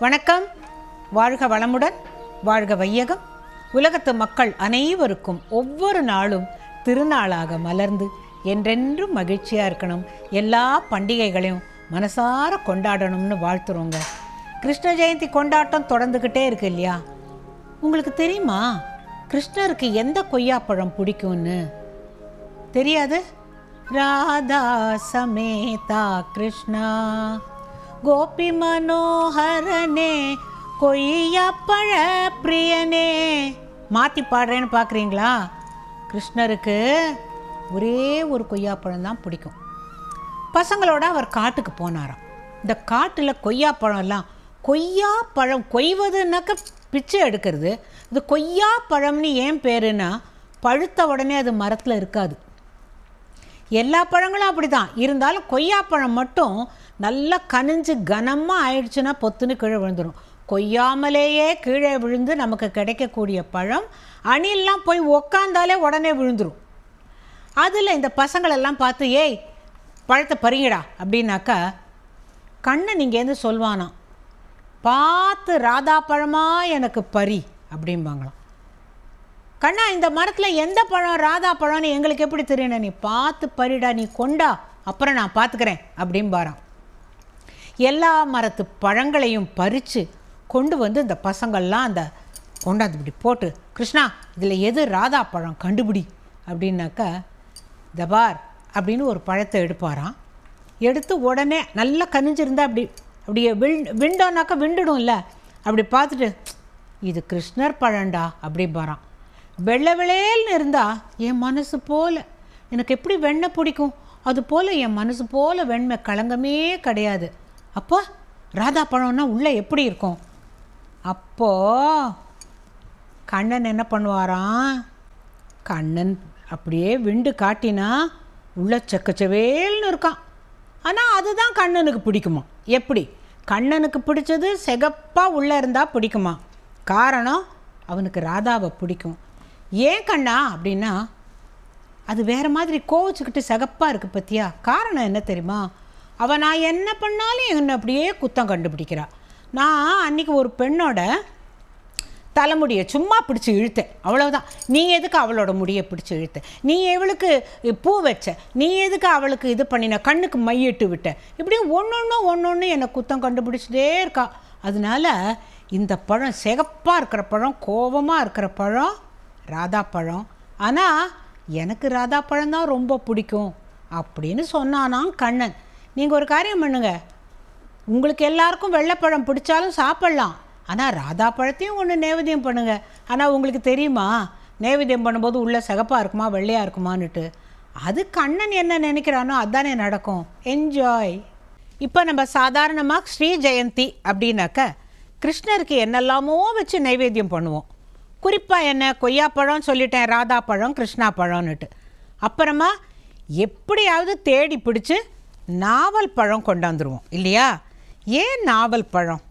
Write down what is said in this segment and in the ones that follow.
வணக்கம். வாழ்க வளமுடன் வாழ்க வையகம். உலகத்து மக்கள் அனைவருக்கும் ஒவ்வொரு நாளும் திருநாளாக மலர்ந்து என்றென்றும் மகிழ்ச்சியாக இருக்கணும். எல்லா பண்டிகைகளையும் மனசார கொண்டாடணும்னு வாழ்த்துறோங்க. கிருஷ்ண ஜெயந்தி கொண்டாட்டம் தொடர்ந்துக்கிட்டே இருக்கு இல்லையா? உங்களுக்கு தெரியுமா? கிருஷ்ணருக்கு எந்த கொய்யாப்பழம் பிடிக்கும்னு? தெரியாது? ராதா சமேதா கிருஷ்ணா. கோபி மனோகரனே கொய்யாப்பழ பிரியனே. மாற்றி பாடுறேன்னு பார்க்குறீங்களா கிருஷ்ணருக்கு ஒரே ஒரு கொய்யாப்பழம் தான் பிடிக்கும். பசங்களோட அவர் காட்டுக்கு போனாராம். இந்த காட்டில் கொய்யாப்பழம்லாம் கொய்யாப்பழம் கொய்வதுனாக்க பிச்சை எடுக்கிறது. இது கொய்யாப்பழம்னு ஏன் பேருன்னா பழுத்த உடனே அது மரத்தில் இருக்காது. எல்லா பழங்களும் அப்படி தான் இருந்தாலும் கொய்யாப்பழம் மட்டும் நல்லா கனிஞ்சு கனமாக ஆயிடுச்சுன்னா பொத்துன்னு கீழே விழுந்துடும் கொய்யாமலேயே கீழே விழுந்து நமக்கு கிடைக்கக்கூடிய பழம் அணிலெலாம் போய் உக்காந்தாலே உடனே விழுந்துடும் அதில் இந்த பசங்களெல்லாம் பார்த்து ஏய் பழத்தை பறிங்கடா அப்படின்னாக்கா கண்ணன் இங்கேருந்து சொல்வானாம் பார்த்து ராதா பழமா எனக்கு பறி அப்படிம்பாங்களாம். கண்ணா இந்த மரத்தில் எந்த பழம் ராதா பழம்னு எங்களுக்கு எப்படி தெரியணும் நீ பார்த்து பறிடா நீ கொண்டா அப்புறம் நான் பார்த்துக்கிறேன் அப்படிம்பாராம். எல்லா மரத்து பழங்களையும் பறித்து கொண்டு வந்து இந்த பசங்கள்லாம் அந்த கொண்டாந்து இப்படி போட்டு கிருஷ்ணா இதில் எது ராதா பழம் கண்டுபிடி அப்படின்னாக்கா தபார் அப்படின்னு ஒரு பழத்தை எடுப்பாராம். எடுத்து உடனே நல்லா கனிஞ்சிருந்தா அப்படி அப்படியே விண் விண்டோனாக்கா விண்டுடும்ல. அப்படி பார்த்துட்டு இது கிருஷ்ணர் பழண்டா அப்படிம்பாராம். வெள்ளை விளையல்னு இருந்தால் என் மனசு போல் எனக்கு எப்படி வெண்ணெய் பிடிக்கும்? அது போல் என் மனசு போல் வெண்மை கலங்கமே கிடையாது. அப்போ ராதா பழம்னா உள்ளே எப்படி இருக்கும்? அப்போ கண்ணன் என்ன பண்ணுவாராம்? கண்ணன் அப்படியே விண்டு காட்டினா உள்ள செக்கச்சவேல்னு இருக்கான். ஆனால் அதுதான் கண்ணனுக்கு பிடிக்குமா? எப்படி? கண்ணனுக்கு பிடிச்சது செகப்பாக உள்ளே இருந்தால் பிடிக்குமா? காரணம் அவனுக்கு ராதாவை பிடிக்கும். ஏன் கண்ணா அப்படின்னா அது வேறு மாதிரி கோவச்சுக்கிட்டு சகப்பாக இருக்குது பற்றியா காரணம் என்ன தெரியுமா? அவள் நான் என்ன பண்ணாலும் என்னை அப்படியே குத்தம் கண்டுபிடிக்கிறாள் நான் அன்றைக்கி ஒரு பெண்ணோட தலைமுடியை சும்மா பிடிச்சி இழுத்தேன். அவ்வளோதான் நீ எதுக்கு அவளோட முடியை பிடிச்சி இழுத்த நீ எவளுக்கு பூ வச்ச? நீ எதுக்கு அவளுக்கு இது பண்ணின? கண்ணுக்கு மையிட்டு விட்ட? இப்படி ஒன்று ஒன்று ஒன்று என்னை குத்தம் கண்டுபிடிச்சிட்டே இருக்கா. அதனால இந்த பழம் சிகப்பாக இருக்கிற பழம் கோபமாக இருக்கிற பழம் ராதா பழம். ஆனால் எனக்கு ராதா பழம் தான் ரொம்ப பிடிக்கும் அப்படின்னு சொன்னானாம் கண்ணன். நீங்கள் ஒரு காரியம் பண்ணுங்க. உங்களுக்கு எல்லாருக்கும் வெள்ளைப்பழம் பிடிச்சாலும் சாப்பிட்லாம். ஆனால் ராதா பழத்தையும் ஒன்று நேவேதியம் பண்ணுங்க. ஆனால் உங்களுக்கு தெரியுமா? நேவேதியம் பண்ணும்போது உள்ளே சிகப்பாக இருக்குமா வெள்ளையாக இருக்குமான்னுட்டு. அது கண்ணன் என்ன நினைக்கிறானோ அதானே நடக்கும். என்ஜாய் இப்போ நம்ம சாதாரணமாக ஸ்ரீ ஜெயந்தி அப்படின்னாக்க கிருஷ்ணருக்கு என்னெல்லாமோ வச்சு நைவேத்தியம் பண்ணுவோம். குறிப்பாக என்ன கொய்யாப்பழம் சொல்லிட்டேன் ராதா பழம் கிருஷ்ணா பழம்னுட்டு. அப்புறமா எப்படியாவது தேடி பிடிச்சி நாவல் பழம் கொண்டாந்துருவோம் இல்லையா? ஏன் நாவல் பழம்?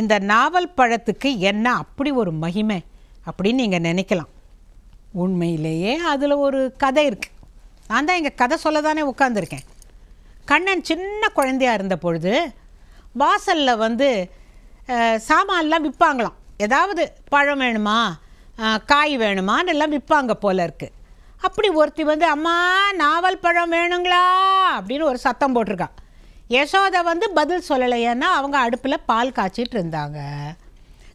இந்த நாவல் பழத்துக்கு என்ன அப்படி ஒரு மகிமை அப்படின்னு நீங்கள் நினைக்கலாம். உண்மையிலேயே அதில் ஒரு கதை இருக்குது நான் தான் எங்கள் கதை சொல்ல தானே உட்காந்துருக்கேன் கண்ணன் சின்ன குழந்தையா இருந்த பொழுது வாசலில் வந்து சாமான்லாம் விற்பாங்களாம் ஏதாவது பழம் வேணுமா? காய் வேணுமான்னு எல்லாம் விற்பாங்க போல இருக்குது அப்படி ஒருத்தி வந்து அம்மா நாவல் பழம் வேணுங்களா? அப்படின்னு ஒரு சத்தம் போட்டிருக்கா. யசோதை வந்து பதில் சொல்லலை ஏன்னா அவங்க அடுப்பில் பால் காய்ச்சிட்டு இருந்தாங்க.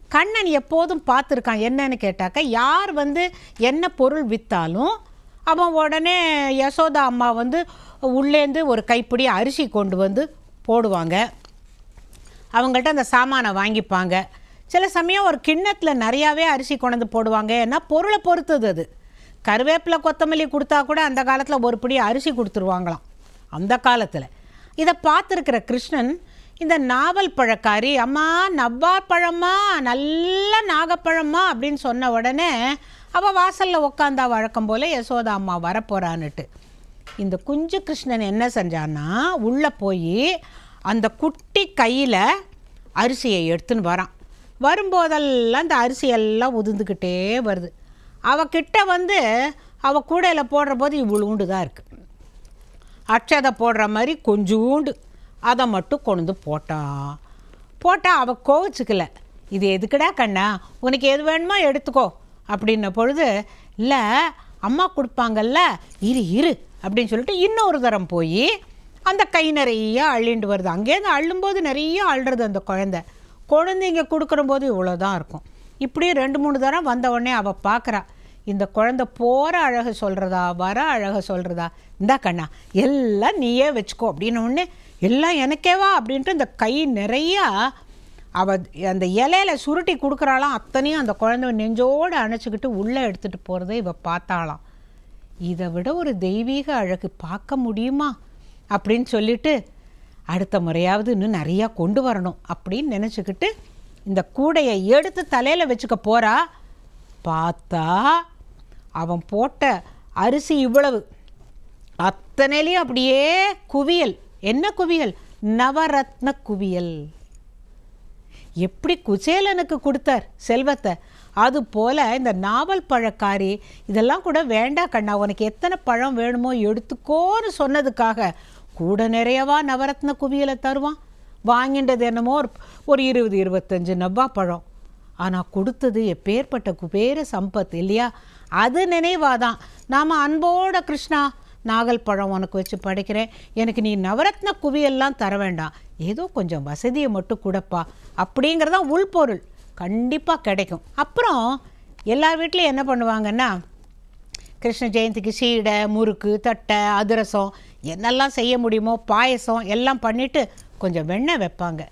கண்ணன் எப்போதும் பார்த்துருக்கான் என்னன்னு கேட்டாக்க யார் வந்து என்ன பொருள் விற்றாலும் அவன் உடனே யசோதா அம்மா வந்து உள்ளேந்து ஒரு கைப்பிடி அரிசி கொண்டு வந்து போடுவாங்க. அவங்கள்ட்ட அந்த சாமானை வாங்கிப்பாங்க. சில சமயம் ஒரு கிண்ணத்தில் நிறையாவே அரிசி கொண்டு போடுவாங்க. ஏன்னா பொருளை பொறுத்தது அது. கருவேப்பிலை கொத்தமல்லி கொடுத்தா கூட அந்த காலத்தில் ஒரு பிடி அரிசி கொடுத்துருவாங்களாம். அந்த காலத்தில். இதை பார்த்துருக்கிற கிருஷ்ணன் இந்த நாவல் பழக்காரி அம்மா நவ்வார் பழமா நல்ல நாகப்பழமா அப்படின்னு சொன்ன உடனே அவள் வாசலில் உக்காந்தா வழக்கம் போல் யசோதா அம்மா வரப்போகிறான்னுட்டு இந்த குஞ்சு கிருஷ்ணன் என்ன செஞ்சான்னா உள்ளே போய் அந்த குட்டி கையில் அரிசியை எடுத்துன்னு வரான். வரும்போதெல்லாம் இந்த அரிசியெல்லாம் உதிர்ந்துக்கிட்டே வருது. அவகிட்ட வந்து அவள் கூடையில் போடுற போது இவ்வளோண்டு தான் இருக்குது அட்சதை போடுற மாதிரி கொஞ்சோண்டு அதை மட்டும் கொண்டு போட்டான் போட்டால் அவள் கோவிச்சுக்கல. இது எதுக்குடா கண்ணா? உனக்கு எது வேணுமோ எடுத்துக்கோ. அப்படின்ன பொழுது இல்லை அம்மா கொடுப்பாங்கல்ல இரு இரு அப்படின்னு சொல்லிட்டு இன்னொரு தரம் போய் அந்த கை நிறைய அள்ளிண்டு வருது. அங்கேருந்து அள்ளும்போது நிறைய அள்ளுறது அந்த குழந்தை. குழந்தைங்க கொடுக்குற போது இவ்வளோ தான் இருக்கும். இப்படியே ரெண்டு மூணு தரம் வந்த உடனே அவள் பார்க்குறா இந்த குழந்தை போகிற அழகு சொல்கிறதா வர அழகு சொல்கிறதா இந்தா கண்ணா எல்லாம் நீயே வச்சுக்கோ அப்படின்னு ஒன்று எல்லாம் எனக்கேவா அப்படின்ட்டு இந்த கை நிறையா அவ அந்த இலையில சுருட்டி கொடுக்குறாளாம். அத்தனையும் அந்த குழந்தை நெஞ்சோடு அணைச்சிக்கிட்டு உள்ளே எடுத்துகிட்டு போகிறத இவ பார்த்தாளாம். இதை விட ஒரு தெய்வீக அழகு பார்க்க முடியுமா அப்படின்னு சொல்லிட்டு அடுத்த முறையாவது இன்னும் நிறையா கொண்டு வரணும் அப்படின்னு நினச்சிக்கிட்டு இந்த கூடையை எடுத்து தலையில் வச்சுக்க போகிறா பார்த்தா அவன் போட்ட அரிசி இவ்வளவு. அத்தனையிலையும் அப்படியே குவியல். என்ன குவியல்? நவரத்ன குவியல். எப்படி குசேலனுக்கு கொடுத்தார் செல்வத்தை? அது போல் இந்த நாவல் பழக்காரி இதெல்லாம் கூட வேண்டாம் கண்ணா உனக்கு எத்தனை பழம் வேணுமோ எடுத்துக்கோன்னு சொன்னதுக்காக கூட நிறையவா நவரத்ன குவியலை தருவான். வாங்கின்றது என்னமோ ஒரு ஒரு இருபது இருபத்தஞ்சு நவ்வா பழம். ஆனால் கொடுத்தது எப்பேற்பட்ட குபேர சம்பத் இல்லையா? அது நினைவாதான். நாம் அன்போட கிருஷ்ணா நாகல் பழம் உனக்கு வச்சு படைக்கிறேன். எனக்கு நீ நவரத்ன குவியெல்லாம் தர வேண்டாம். ஏதோ கொஞ்சம் வசதியை மட்டும் கொடுப்பா. அப்படிங்கிறதான் உள்பொருள் கண்டிப்பாக கிடைக்கும். அப்புறம் எல்லார் வீட்லேயும் என்ன பண்ணுவாங்கன்னா கிருஷ்ண ஜெயந்திக்கு சீடை முறுக்கு தட்டை அதிரசம் என்னெல்லாம் செய்ய முடியுமோ பாயசம் எல்லாம் பண்ணிவிட்டு கொஞ்சம் வெண்ணெய் வைப்பாங்க.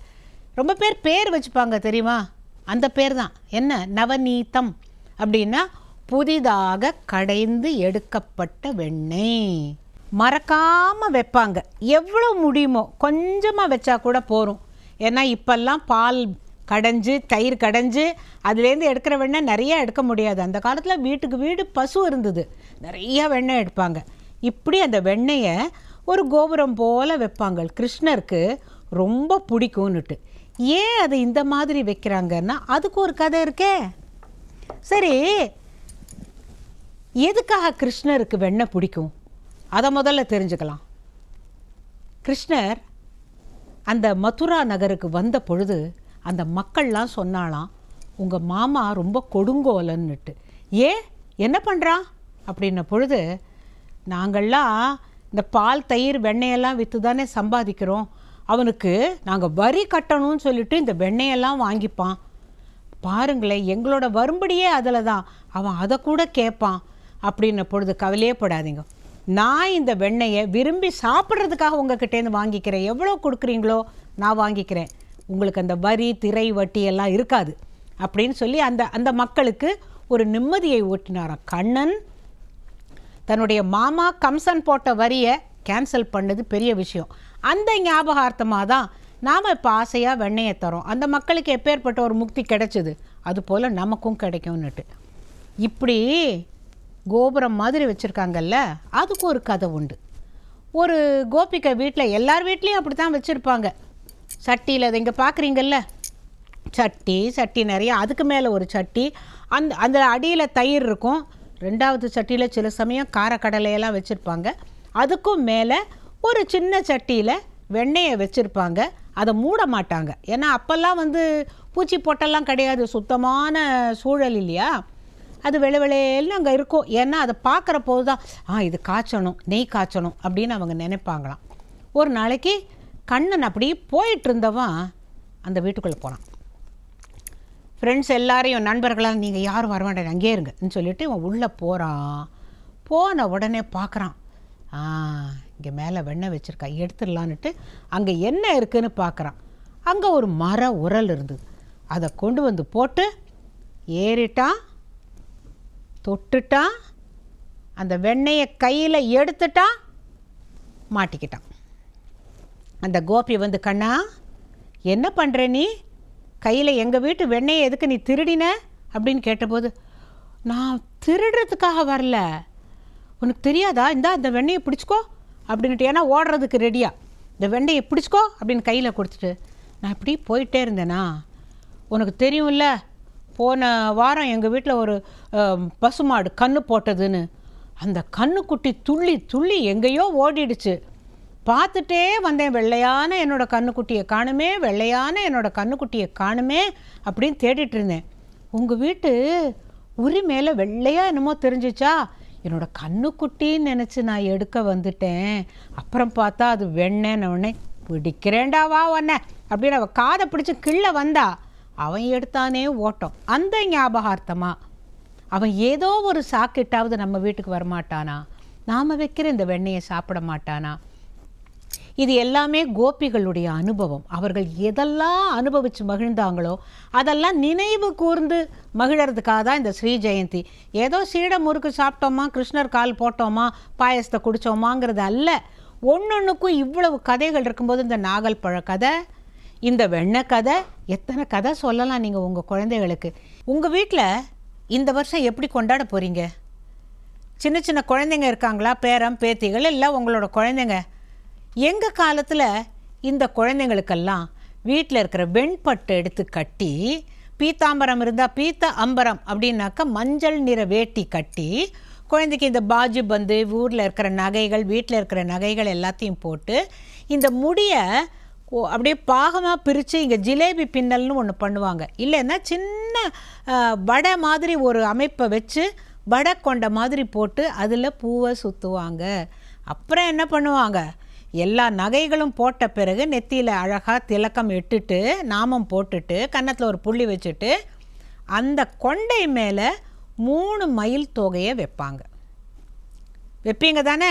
ரொம்ப பேர் பேர் வச்சுப்பாங்க தெரியுமா? அந்த பேர் தான். என்ன? நவநீதம். அப்படின்னா புதிதாக கடைந்து எடுக்கப்பட்ட வெண்ணெய் மறக்காமல் வைப்பாங்க. எவ்வளோ முடியுமோ கொஞ்சமாக வச்சா கூட போகும் ஏன்னா இப்போல்லாம் பால் கடைஞ்சு தயிர் கடைஞ்சு அதுலேருந்து எடுக்கிற வெண்ணெய் நிறையா எடுக்க முடியாது. அந்த காலத்தில் வீட்டுக்கு வீடு பசு இருந்தது. நிறையா வெண்ணெய் எடுப்பாங்க. இப்படி அந்த வெண்ணெயை ஒரு கோபுரம் போல் வைப்பாங்க. கிருஷ்ணருக்கு ரொம்ப பிடிக்கும்னுட்டு. ஏன் அதை இந்த மாதிரி வைக்கிறாங்கன்னா அதுக்கு ஒரு கதை இருக்கே. சரி எதுக்காக கிருஷ்ணருக்கு வெண்ணெய் பிடிக்கும்? அதை முதல்ல தெரிஞ்சுக்கலாம். கிருஷ்ணர் அந்த மதுரா நகருக்கு வந்த பொழுது அந்த மக்கள்லாம் சொன்னாலாம் உங்கள் மாமா ரொம்ப கொடுங்கோலன்னுட்டு. ஏன்? என்ன பண்ணுறான் அப்படின்ன பொழுது நாங்கள்லாம் இந்த பால் தயிர் வெண்ணெயெல்லாம் விற்று தானே சம்பாதிக்கிறோம். அவனுக்கு நாங்கள் வரி கட்டணும்னு சொல்லிட்டு இந்த வெண்ணையெல்லாம் வாங்கிப்பான். பாருங்களேன் எங்களோட வரும்படியே அதில் தான். அவன் அதை கூட கேட்பான் அப்படின்ன பொழுது கவலையே படாதீங்க. நான் இந்த வெண்ணெயை விரும்பி சாப்பிட்றதுக்காக உங்ககிட்டேருந்து வாங்கிக்கிறேன். எவ்வளோ கொடுக்குறீங்களோ நான் வாங்கிக்கிறேன். உங்களுக்கு அந்த வரி திரை வட்டி எல்லாம் இருக்காது. அப்படின்னு சொல்லி அந்த அந்த மக்களுக்கு ஒரு நிம்மதியை ஓட்டினாராம் கண்ணன் தன்னுடைய மாமா கம்சன் போட்ட வரியை கேன்சல் பண்ணது பெரிய விஷயம். அந்த ஞாபகார்த்தமாக தான் நாம் இப்போ ஆசையாக வெண்ணெயை தரோம். அந்த மக்களுக்கு எப்பேற்பட்ட ஒரு முக்தி கிடைச்சிது? அதுபோல் நமக்கும் கிடைக்கும்னுட்டு. இப்படி கோபுரம் மாதிரி வச்சுருக்காங்கல்ல அதுக்கு ஒரு கதை உண்டு. ஒரு கோபிக்கை வீட்டில் எல்லார் வீட்லேயும் அப்படி தான் வச்சுருப்பாங்க. சட்டியில் அதை இங்கே பார்க்குறீங்கல்ல சட்டி சட்டி நிறைய அதுக்கு மேலே ஒரு சட்டி. அந்த அந்த அடியில் தயிர் இருக்கும். ரெண்டாவது சட்டியில் சில சமயம் காரக்கடலையெல்லாம் வச்சுருப்பாங்க. அதுக்கும் மேலே ஒரு சின்ன சட்டியில் வெண்ணெயை வச்சுருப்பாங்க. அதை மூட மாட்டாங்க. ஏன்னா அப்போல்லாம் வந்து பூச்சி பொட்டெல்லாம் கிடையாது. சுத்தமான சூழல் இல்லையா? அது வெள வெளையல்னு அங்கே இருக்கும். ஏன்னா அதை பார்க்குற போது தான் ஆ இது காய்ச்சணும். நெய் காய்ச்சணும். அப்படின்னு அவங்க நினைப்பாங்களாம். ஒரு நாளைக்கு கண்ணன் அப்படி போயிட்டு இருந்தவன் அந்த வீட்டுக்குள்ளே போனான். ஃப்ரெண்ட்ஸ் எல்லாரையும் நண்பர்களாக நீங்கள் யாரும் வர வேண்டாம். அங்கேயே இருங்கன்னு சொல்லிட்டு இவன் உள்ளே போகிறான் போன உடனே பார்க்குறான் ஆ இங்கே மேலே வெண்ணெய் வச்சுருக்கா எடுத்துடலான்னுட்டு அங்கே என்ன இருக்குன்னு பார்க்குறான் அங்கே ஒரு மர உரல் இருந்தது. அதை கொண்டு வந்து போட்டு ஏறிட்டான் தொட்டுட்டான் அந்த வெண்ணெயை கையில் எடுத்துட்டான் மாட்டிக்கிட்டான். அந்த கோபி வந்து கண்ணா என்ன பண்ணுற நீ? கையில் எங்கள் வீட்டு வெண்ணெயை எதுக்கு நீ திருடின? அப்படின்னு கேட்டபோது நான் திருடுறதுக்காக வரல. உனக்கு தெரியாதா? இந்தா இந்த வெண்ணையை பிடிச்சிக்கோ அப்படின்ட்டு ஏன்னா ஓடுறதுக்கு ரெடியா இந்த வெண்டையை பிடிச்சிக்கோ அப்படின்னு கையில் கொடுத்துட்டு நான் இப்படி போயிட்டே இருந்தேனா? உனக்கு தெரியும்ல போன வாரம் எங்கள் வீட்டில் ஒரு பசுமாடு கன்று போட்டதுன்னு. அந்த கன்றுக்குட்டி துள்ளி துள்ளி எங்கேயோ ஓடிடுச்சு. பார்த்துட்டே வந்தேன் வெள்ளையான என்னோடய கண்ணுக்குட்டியை காணுமே வெள்ளையான என்னோடய கண்ணுக்குட்டியை காணுமே அப்படின்னு தேடிட்டு இருந்தேன். உங்கள் வீட்டு உரி மேலே வெள்ளையாக என்னமோ தெரிஞ்சிச்சா? என்னோட கண்ணுக்குட்டின்னு நினச்சி நான் எடுக்க வந்துட்டேன். அப்புறம் பார்த்தா அது வெண்ணேன்னு உடனே பிடிக்கிறேண்டாவா வா அப்படின்னு அவள் காதை பிடிச்சி கிள்ள வந்தா அவன் எடுத்தானே ஓட்டம். அந்த ஞாபகார்த்தமாக அவன் ஏதோ ஒரு சாக்கிட்டாவது நம்ம வீட்டுக்கு வரமாட்டானா? நாம் வைக்கிற இந்த வெண்ணெயை சாப்பிட மாட்டானா? இது எல்லாமே கோபிகளுடைய அனுபவம். அவர்கள் எதெல்லாம் அனுபவித்து மகிழ்ந்தாங்களோ அதெல்லாம் நினைவு கூர்ந்து மகிழறதுக்காக தான் இந்த ஸ்ரீ ஜெயந்தி. ஏதோ சீட முறுக்கு சாப்பிட்டோமா கிருஷ்ணர் கால் போட்டோமா பாயசத்தை குடித்தோமாங்கிறது அல்ல. ஒன்றொன்றுக்கும் இவ்வளவு கதைகள் இருக்கும்போது இந்த நாகல் பழ கதை இந்த வெண்ணெய் கதை எத்தனை கதை சொல்லலாம் நீங்கள் உங்கள் குழந்தைகளுக்கு. உங்கள் வீட்டில் இந்த வருஷம் எப்படி கொண்டாட போகிறீங்க சின்ன சின்ன குழந்தைங்க இருக்காங்களா? பேரம் பேத்திகள் இல்லை உங்களோட குழந்தைங்க? எங்கள் காலத்தில் இந்த குழந்தைங்களுக்கெல்லாம் வீட்டில் இருக்கிற வெண்பட்டு எடுத்து கட்டி பீத்தாம்பரம் இருந்தால் பீத்த அம்பரம் அப்படின்னாக்கா மஞ்சள் நிற வேட்டி கட்டி குழந்தைக்கு இந்த பாஜு பந்து ஊரில் இருக்கிற நகைகள் வீட்டில் இருக்கிற நகைகள் எல்லாத்தையும் போட்டு இந்த முடியை அப்படியே பாகமாக பிரித்து இங்கே ஜிலேபி பின்னல்னு ஒன்று பண்ணுவாங்க. இல்லைன்னா சின்ன வடை மாதிரி ஒரு அமைப்பை வச்சு வடை கொண்ட மாதிரி போட்டு அதில் பூவை சுற்றுவாங்க அப்புறம் என்ன பண்ணுவாங்க? எல்லா நகைகளும் போட்ட பிறகு நெத்தியில் அழகாக திலக்கம் இட்டுட்டு நாமம் போட்டுட்டு கன்னத்தில் ஒரு புள்ளி வச்சுட்டு அந்த கொண்டை மேலே மூணு மயில் தொகையை வைப்பாங்க. வைப்பீங்க தானே?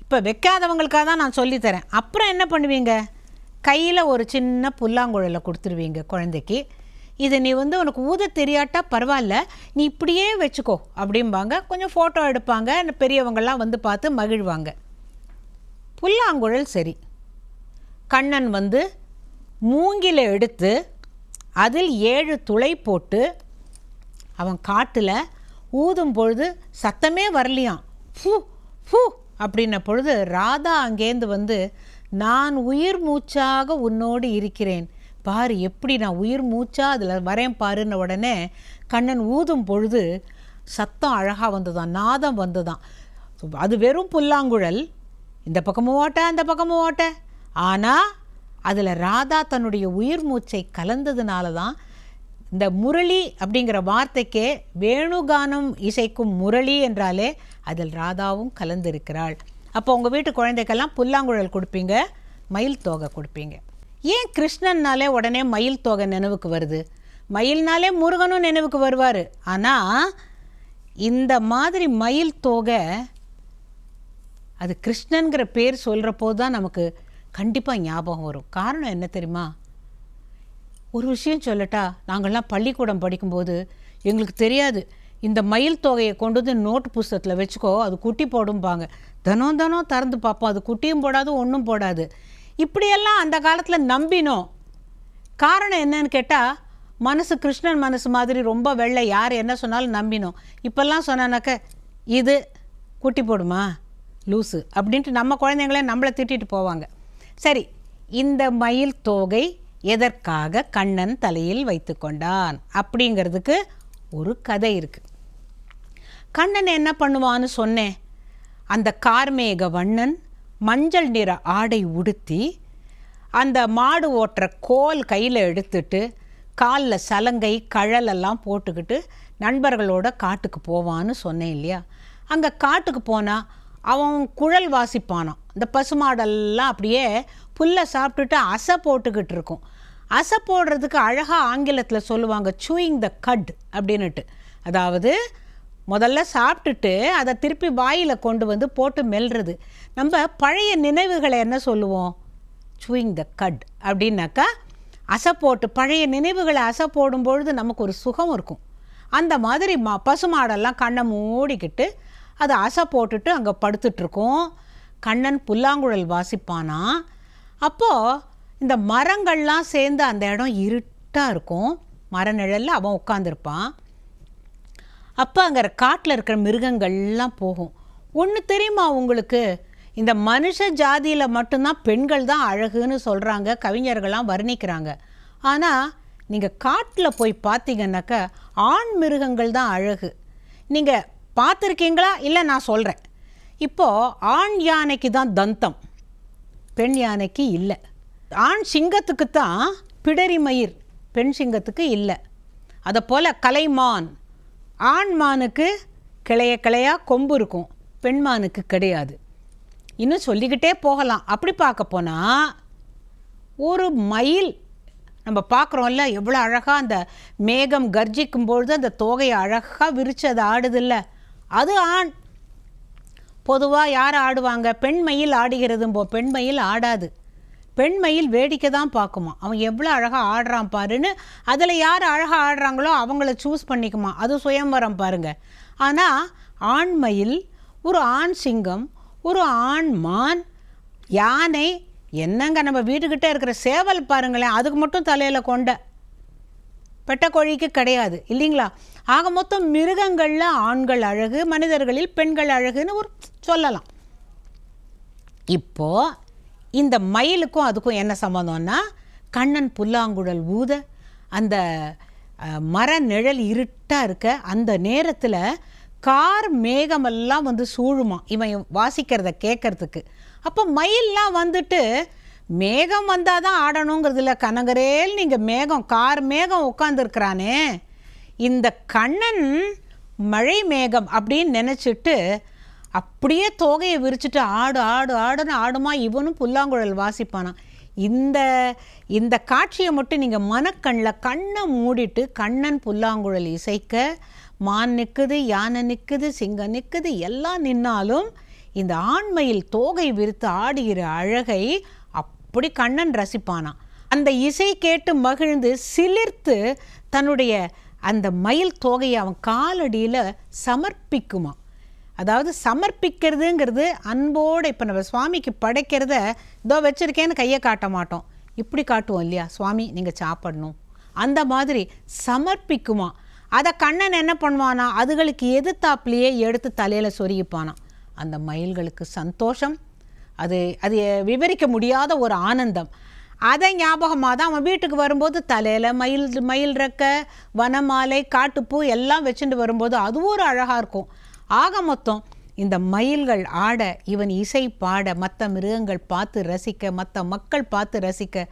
இப்போ வைக்காதவங்களுக்காக தான் நான் சொல்லித்தரேன் அப்புறம் என்ன பண்ணுவீங்க? கையில் ஒரு சின்ன புல்லாங்குழலை கொடுத்துருவீங்க குழந்தைக்கு. இது நீ வந்து உனக்கு ஊத தெரியாட்டா பரவாயில்ல நீ இப்படியே வச்சுக்கோ அப்படிம்பாங்க. கொஞ்சம் ஃபோட்டோ எடுப்பாங்க. பெரியவங்கள்லாம் வந்து பார்த்து மகிழ்வாங்க. புல்லாங்குழல் சரி. கண்ணன் வந்து மூங்கில எடுத்து அதில் ஏழு துளை போட்டு அவன் காட்டில் ஊதும் பொழுது சத்தமே வரலையாம். ஃபூ ஃபூ அப்படின்ன பொழுது ராதா அங்கேருந்து வந்து நான் உயிர் மூச்சாக உன்னோடு இருக்கிறேன். பாரு எப்படி நான் உயிர் மூச்சா அதில் வரேன் பாருன்ன உடனே கண்ணன் ஊதும் பொழுது சத்தம் அழகாக வந்ததான் நாதம் வந்ததான் அது வெறும் புல்லாங்குழல் இந்த பக்கமும் ஓட்ட அந்த பக்கமும் ஓட்ட. ஆனால் அதில் ராதா தன்னுடைய உயிர் மூச்சை கலந்ததுனால தான் இந்த முரளி அப்படிங்கிற வார்த்தைக்கே வேணுகானம் இசைக்கும் முரளி என்றாலே அதில் ராதாவும் கலந்திருக்கிறாள். அப்போ உங்கள் வீட்டு குழந்தைக்கெல்லாம் புல்லாங்குழல் கொடுப்பீங்க மயில் தோகை கொடுப்பீங்க. ஏன் கிருஷ்ணன்னாலே உடனே மயில் தோகை நினைவுக்கு வருது? மயில்னாலே முருகனும் நினைவுக்கு வருவார். ஆனால் இந்த மாதிரி மயில் தோகை அது கிருஷ்ணனுங்கிற பேர் சொல்கிறப்போ தான் நமக்கு கண்டிப்பாக ஞாபகம் வரும். காரணம் என்ன தெரியுமா? ஒரு விஷயம் சொல்லட்டா நாங்கள்லாம் பள்ளிக்கூடம் படிக்கும்போது எங்களுக்கு தெரியாது. இந்த மயில் தொகையை கொண்டு வந்து நோட்டு புஸ்தகத்தில் வச்சுக்கோ அது குட்டி போடும்பாங்க. தினம் தினம் திறந்து பார்ப்போம். அது குட்டியும் போடாது ஒன்றும் போடாது. இப்படியெல்லாம் அந்த காலத்தில் நம்பினோம். காரணம் என்னன்னு கேட்டால் மனசு கிருஷ்ணன் மனசு மாதிரி ரொம்ப வெள்ளை. யார் என்ன சொன்னாலும் நம்பினோம். இப்போல்லாம் சொன்னானாக்க இது குட்டி போடுமா? லூசு அப்படின்ட்டு நம்ம குழந்தைங்களே நம்மளை திட்டிட்டு போவாங்க. சரி இந்த மயில் தோகை எதற்காக கண்ணன் தலையில் வைத்து கொண்டான் அப்படிங்கிறதுக்கு ஒரு கதை இருக்குது கண்ணன் என்ன பண்ணுவான்னு சொன்னேன். அந்த கார்மேக வண்ணன் மஞ்சள் நிற ஆடை உடுத்தி அந்த மாடு ஓட்டுற கோல் கையில் எடுத்துட்டு காலில் சலங்கை கழலெல்லாம் போட்டுக்கிட்டு நண்பர்களோட காட்டுக்கு போவான்னு சொன்னேன் இல்லையா? அங்கே காட்டுக்கு போனால் அவன் குழல் வாசிப்பானான் இந்த பசுமாடெல்லாம் அப்படியே புல்லை சாப்பிட்டுட்டு அசை போட்டுக்கிட்டு இருக்கும். அசை போடுறதுக்கு அழகாக ஆங்கிலத்தில் சொல்லுவாங்க சூயிங் த கட் அப்படின்னுட்டு. அதாவது முதல்ல சாப்பிட்டுட்டு அதை திருப்பி வாயில் கொண்டு வந்து போட்டு மெல்றது. நம்ம பழைய நினைவுகளை என்ன சொல்லுவோம்? சூயிங் த கட் அப்படின்னாக்கா அசை போட்டு பழைய நினைவுகளை அசை போடும் பொழுது நமக்கு ஒரு சுகம் இருக்கும். அந்த மாதிரி மா பசுமாடெல்லாம் கண்ணை மூடிக்கிட்டு அதை அசை போட்டுட்டு அங்கே படுத்துட்ருக்கும். கண்ணன் புல்லாங்குழல் வாசிப்பானா? அப்போது இந்த மரங்கள்லாம் சேர்ந்து அந்த இடம் இருட்டாக இருக்கும். மர நிழலில் அவன் உட்காந்துருப்பான் அப்போ அங்கே காட்டில் இருக்கிற மிருகங்கள்லாம் போகும். ஒன்று தெரியுமா உங்களுக்கு? இந்த மனுஷ ஜாதியில் மட்டும்தான் பெண்கள் தான் அழகுன்னு சொல்கிறாங்க கவிஞர்கள்லாம் வர்ணிக்கிறாங்க. ஆனால் நீங்கள் காட்டில் போய் பார்த்தீங்கன்னாக்க ஆண் மிருகங்கள் தான் அழகு. நீங்கள் பார்த்துருக்கீங்களா? இல்லை நான் சொல்கிறேன் இப்போது ஆண் யானைக்கு தான் தந்தம் பெண் யானைக்கு இல்லை. ஆண் சிங்கத்துக்கு தான் பிடரி மயிர் பெண் சிங்கத்துக்கு இல்லை. அதை போல் கலைமான் ஆண் மானுக்கு கிளைய கிளையா கொம்பு இருக்கும் பெண் மானுக்கு கிடையாது. இன்னும் சொல்லிக்கிட்டே போகலாம். அப்படி பார்க்க போனால் ஒரு மயில் நம்ம பார்க்குறோம்ல எவ்வளோ அழகாக அந்த மேகம் கர்ஜிக்கும் பொழுது அந்த தோகையை அழகாக விரித்து அது ஆடுதில்லை. அது ஆண். பொதுவாக யார் ஆடுவாங்க? பெண் மயில் ஆடுகிறதும்போ பெண்மயில் ஆடாது. பெண்மயில் வேடிக்கை தான் பார்க்குமா? அவன் எவ்வளோ அழகாக ஆடுறான் பாருன்னு அதில் யார் அழகாக ஆடுறாங்களோ அவங்கள சூஸ் பண்ணிக்குமா? அது சுயம்பரம் பாருங்க. ஆனால் ஆண் மயில் ஒரு ஆண் சிங்கம் ஒரு ஆண் மான் யானை என்னங்க நம்ம வீட்டுக்கிட்ட இருக்கிற சேவல் பாருங்களேன் அதுக்கு மட்டும் தலையில் கொண்ட. பெட்டக்கோழிக்கு கிடையாது இல்லைங்களா? ஆக மொத்தம் மிருகங்களில் ஆண்கள் அழகு மனிதர்களில் பெண்கள் அழகுன்னு ஒரு சொல்லலாம். இப்போ இந்த மயிலுக்கும் அதுக்கும் என்ன சம்மந்தம்னா கண்ணன் புல்லாங்குழல் ஊத அந்த மர நிழல் இருட்டாக இருக்க அந்த நேரத்தில் கார் மேகமெல்லாம் வந்து சூழுமா இவன் வாசிக்கிறத கேட்கறதுக்கு அப்போ மயில்லாம் வந்துட்டு மேகம் வந்தால் தான் ஆடணுங்கிறது இல்லை கனகரேல் நீங்கள் மேகம் கார் மேகம் உட்காந்துருக்குறானே இந்த கண்ணன் மழை மேகம் அப்படின்னு நினச்சிட்டு அப்படியே தோகையை விரிச்சிட்டு ஆடு ஆடு ஆடுன்னு ஆடுமா இவனும் புல்லாங்குழல் வாசிப்பானான் இந்த இந்த காட்சியை மட்டும் நீங்கள் மனக்கண்ணில் கண்ணை மூடிட்டு கண்ணன் புல்லாங்குழல் இசைக்க மான் நிற்குது யானை நிற்குது சிங்கம் நிற்குது எல்லாம் நின்னாலும் இந்த ஆண்மையில் தோகை விரித்து ஆடுகிற அழகை அப்படி கண்ணன் ரசிப்பானான் அந்த இசை கேட்டு மகிழ்ந்து சிலிர்த்து தன்னுடைய அந்த மயில் தோகையை அவன் காலடியில் சமர்ப்பிக்குமா? அதாவது சமர்ப்பிக்கிறதுங்கிறது அன்போடு இப்போ நம்ம சுவாமிக்கு படைக்கிறத இதோ வச்சுருக்கேன்னு கையை காட்ட மாட்டோம். இப்படி காட்டுவோம் இல்லையா? சுவாமி நீங்கள் சாப்பிடணும். அந்த மாதிரி சமர்ப்பிக்குமா? அதை கண்ணன் என்ன பண்ணுவானா? அதுகளுக்கு எதிர்த்தாப்புலையே எடுத்து தலையில் சொருகிப்பானாம் அந்த மயில்களுக்கு சந்தோஷம். அது அது விவரிக்க முடியாத ஒரு ஆனந்தம். அதை ஞாபகமாக தான் அவன் வீட்டுக்கு வரும்போது தலையில் மயில் மயில் ரெக்க வனமாலை காட்டுப்பூ எல்லாம் வச்சுட்டு வரும்போது அதுவும் ஒரு அழகாக இருக்கும். ஆக மொத்தம் இந்த மயில்கள் ஆட இவன் இசை பாட மற்ற மிருகங்கள் பார்த்து ரசிக்க மற்ற மக்கள் பார்த்து ரசிக்க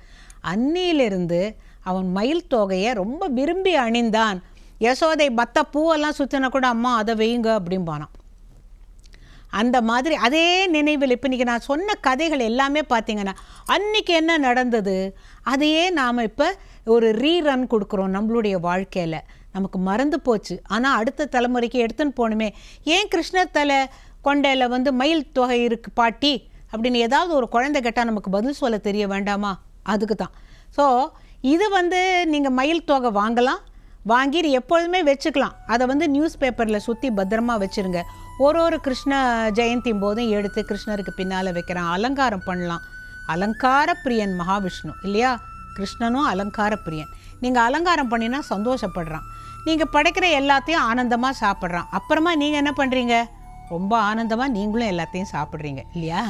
அன்னியிலிருந்து அவன் மயில் தொகையை ரொம்ப விரும்பி அணிந்தான். யசோதை மற்ற பூவெல்லாம் சுற்றின கூட அம்மா அதை வையுங்க அப்படிம்பானான். அந்த மாதிரி அதே நினைவில் இப்போ இன்றைக்கி நான் சொன்ன கதைகள் எல்லாமே பார்த்தீங்கன்னா அன்றைக்கி என்ன நடந்தது? அதையே நாம் இப்போ ஒரு ரீரன் கொடுக்குறோம் நம்மளுடைய வாழ்க்கையில். நமக்கு மறந்து போச்சு. ஆனால் அடுத்த தலைமுறைக்கு எடுத்துன்னு போகணுமே. ஏன் கிருஷ்ணர் தலை கொண்டையில் வந்து மயில் தொகை இருக்கு பாட்டி? அப்படின்னு ஏதாவது ஒரு குழந்தை கேட்டால் நமக்கு பதில் சொல்ல தெரிய வேண்டாமா? அதுக்கு தான் ஸோ இது வந்து நீங்கள் மயில் தொகை வாங்கலாம். வாங்கி எப்பொழுதுமே வச்சுக்கலாம். அதை வந்து நியூஸ் பேப்பரில் சுற்றி பத்திரமா வச்சுருங்க. ஒரு ஒரு கிருஷ்ண ஜெயந்தி போதும் எடுத்து கிருஷ்ணருக்கு பின்னால் வைக்கிறான். அலங்காரம் பண்ணலாம். அலங்கார பிரியன் மகாவிஷ்ணு இல்லையா? கிருஷ்ணனும் அலங்கார பிரியன். நீங்கள் அலங்காரம் பண்ணினா சந்தோஷப்படுறான். நீங்கள் படைக்கிற எல்லாத்தையும் ஆனந்தமாக சாப்பிட்றான். அப்புறமா நீங்கள் என்ன பண்ணுறீங்க ரொம்ப ஆனந்தமாக நீங்களும் எல்லாத்தையும் சாப்பிட்றீங்க இல்லையா?